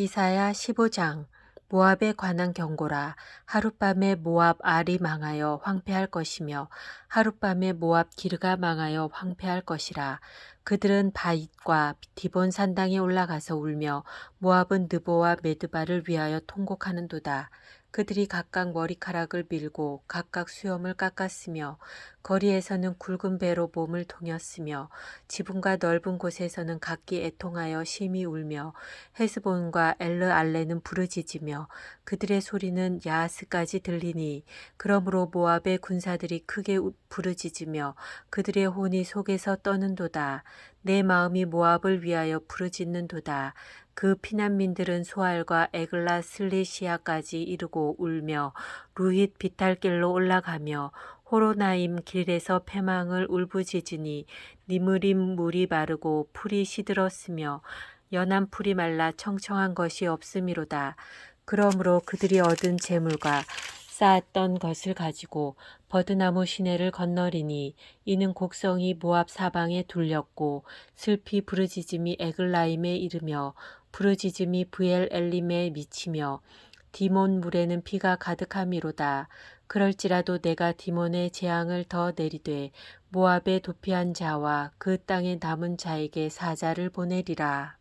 이사야 15장 모압에 관한 경고라. 하룻밤에 모압 알이 망하여 황폐할 것이며 하룻밤에 모압 기르가 망하여 황폐할 것이라. 그들은 바잇과 디본 산당에 올라가서 울며 모압은 느보와 메드바를 위하여 통곡하는도다 그들이 각각 머리카락을 밀고 각각 수염을 깎았으며 거리에서는 굵은 배로 몸을 동였으며 지붕과 넓은 곳에서는 각기 애통하여 심히 울며 헤스본과 엘르 알레는 부르짖으며 그들의 소리는 야하스까지 들리니 그러므로 모압의 군사들이 크게 우- 부르짖으며 그들의 혼이 속에서 떠는도다. 내 마음이 모압을 위하여 부르짖는도다 그 피난민들은 소알과 에글라 슬리시아까지 이르고 울며 루힛 비탈길로 올라가며 호로나임 길에서 패망을 울부짖으니 니무림 물이 마르고 풀이 시들었으며 연한 풀이 말라 청청한 것이 없음이로다. 그러므로 그들이 얻은 재물과 쌓았던 것을 가지고 버드나무 시내를 건너리니 이는 곡성이 모압 사방에 둘렸고 슬피 부르짖음이 에글라임에 이르며 부르짖음이 브엘 엘림에 미치며 디몬 물에는 피가 가득함이로다. 그럴지라도 내가 디몬의 재앙을 더 내리되 모압에 도피한 자와 그 땅에 남은 자에게 사자를 보내리라.